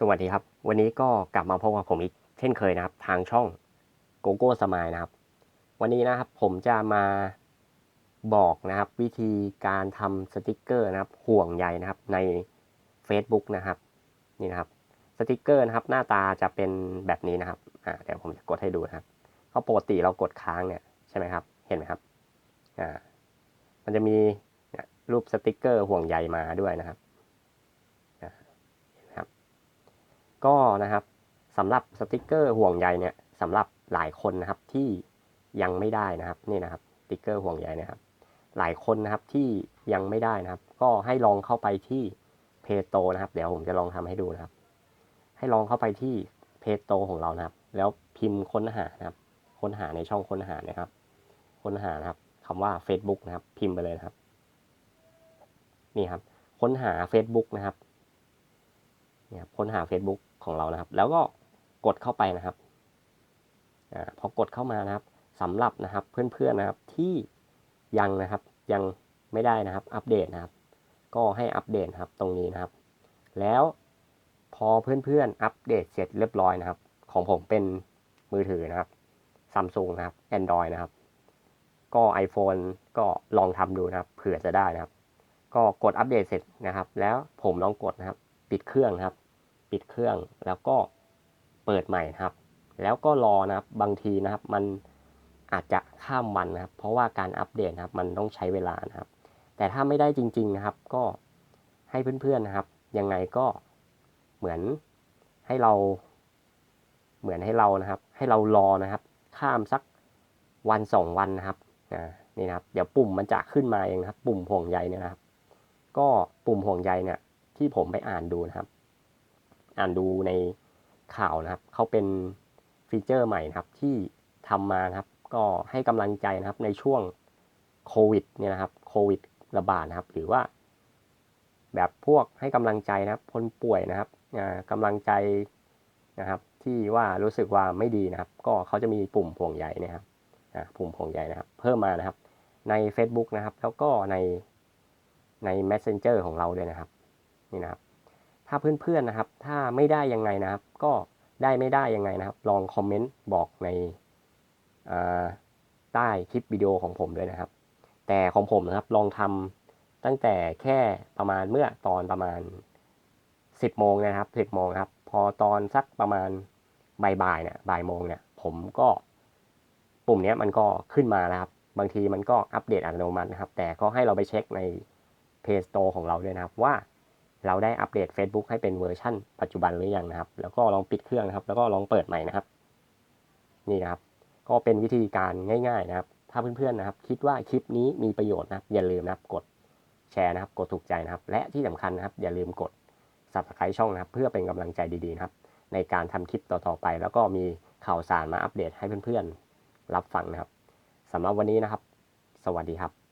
สวัสดีครับ วันนี้ก็กลับมาพบกับผมอีกเช่นเคยนะครับ ทางช่องโกโก้สมายนะครับ วันนี้นะครับผมจะมาบอกนะครับ วิธีการทำสติกเกอร์นะครับ ห่วงใยนะครับใน Facebook นะครับนี่นะครับสติกเกอร์นะครับ หน้าตาจะเป็นแบบนี้นะครับอ่าเดี๋ยวผมจะกดให้ดูนะครับเพราปกติเรากดค้างเนี่ยใช่ไหมครับ เห็นไหมครับอ่ามันจะมีรูปสติกเกอร์ห่วงใยมาด้วยนะครับ ก็นะครับสำหรับสติกเกอร์ห่วงใยเนี่ยสำหรับหลายคนนะครับที่ยังไม่ได้นะครับนี่นะครับสติกเกอร์ห่วงใยนะครับ หลายคนนะครับที่ยังไม่ได้นะครับ ก็ให้ลองเข้าไปที่เพจโตนะครับ เดี๋ยวผมจะลองทำให้ดูนะครับ ให้ลองเข้าไปที่เพจโตของเรานะครับ แล้วพิมพ์ค้นหานะครับ ค้นหาในช่องค้นหานะครับ ค้นหานะครับคำว่า Facebook นะครับ พิมพ์ไปเลยนะครับ นี่ครับ ค้นหา Facebook นะครับเนี่ยครับค้นหา Facebook ของเรานะครับ แล้วก็กดเข้าไปนะครับอพอกดเข้ามานะครับสำหรับนะครับเพื่อนๆนะครับที่ยังนะครับยังไม่ได้นะครับอัปเดตนะครับ ก็ให้อัปเดตครับตรงนี้นะครับ แล้วพอเพื่อนๆอัปเดตเสร็จเรียบร้อยนะครับ ของผมเป็นมือถือนะครับซัมซุงนะครับ Android นะครับ ก็ iPhone ก็ลองทำดูนะครับ เผื่อจะได้นะครับ ก็กดอัปเดตเสร็จนะครับ แล้วผมลองกดนะครับ ปิดเครื่องนะครับ ปิดเครื่องแล้วก็เปิดใหม่นะครับ แล้วก็รอนะครับบางทีนะครับ มันอาจจะข้ามวันนะครับ เพราะว่าการอัปเดตนะครับ มันต้องใช้เวลานะครับ แต่ถ้าไม่ได้จริง ๆนะครับ ก็ให้เพื่อนๆนะครับ ยังไงก็เหมือนให้เรา เหมือนให้เรานะครับ ให้เรารอนะครับ ข้ามสักวันสองวันนะครับอ่านี่นะครับ เดี๋ยวปุ่มมันจะขึ้นมาเองนะครับ ปุ่มห่วงใยเนี่ยนะครับ ก็ปุ่มห่วงใยเนี่ยที่ผมไปอ่านดูนะครับ อ่านดูในข่าวนะครับเขาเป็นฟีเจอร์ใหม่นะครับที่ทำมานะครับ ก็ให้กำลังใจนะครับในช่วงโควิดเนี่ยนะครับโควิดระบาดนะครับ หรือว่า แบบพวกให้กำลังใจนะครับ คนป่วยนะครับอ่ากำลังใจนะครับ ที่ว่ารู้สึกว่าไม่ดีนะครับ ก็เขาจะมีปุ่มห่วงใยนะครับอ่าปุ่มห่วงใยนะครับ เพิ่มมานะครับ ใน Facebook นะครับ แล้วก็ในใน Messenger ของเราด้วยนะครับ นี่นะครับ ถ้าเพื่อนๆนะครับ ถ้าไม่ได้ยังไงนะครับ ก็ได้ไม่ได้ยังไงนะครับ ลองคอมเมนต์บอกในใต้คลิปวิดีโอของผมด้วยนะครับ แต่ของผมนะครับลองทำตั้งแต่แค่ประมาณเมื่อตอนประมาณ 10โมงนะครับ10โมงครับ พอตอนสักประมาณบ่ายๆเนี่ยบ่ายโมงเนี่ย ผมก็ปุ่มนี้มันก็ขึ้นมานะครับ บางทีมันก็อัปเดตอัตโนมัตินะครับ แต่ก็ให้เราไปเช็คใน Play Store ของเราด้วยนะครับว่า เราได้อัปเดต Facebook ให้เป็นเวอร์ชั่นปัจจุบันหรือยังนะครับ แล้วก็ลองปิดเครื่องนะครับ แล้วก็ลองเปิดใหม่นะครับ นี่นะครับ ก็เป็นวิธีการง่าย ๆนะครับ ถ้าเพื่อนๆนะครับ คิดว่าคลิปนี้มีประโยชน์นะครับ อย่าลืมนะครับ กดแชร์นะครับ กดถูกใจนะครับ และที่สำคัญนะครับ อย่าลืมกด subscribe ช่องนะครับ เพื่อเป็นกำลังใจดีๆนะครับ ในการทำคลิปต่อๆไป แล้วก็มีข่าวสารมาอัปเดตให้เพื่อนๆรับฟังนะครับสำหรับวันนี้นะครับ สวัสดีครับ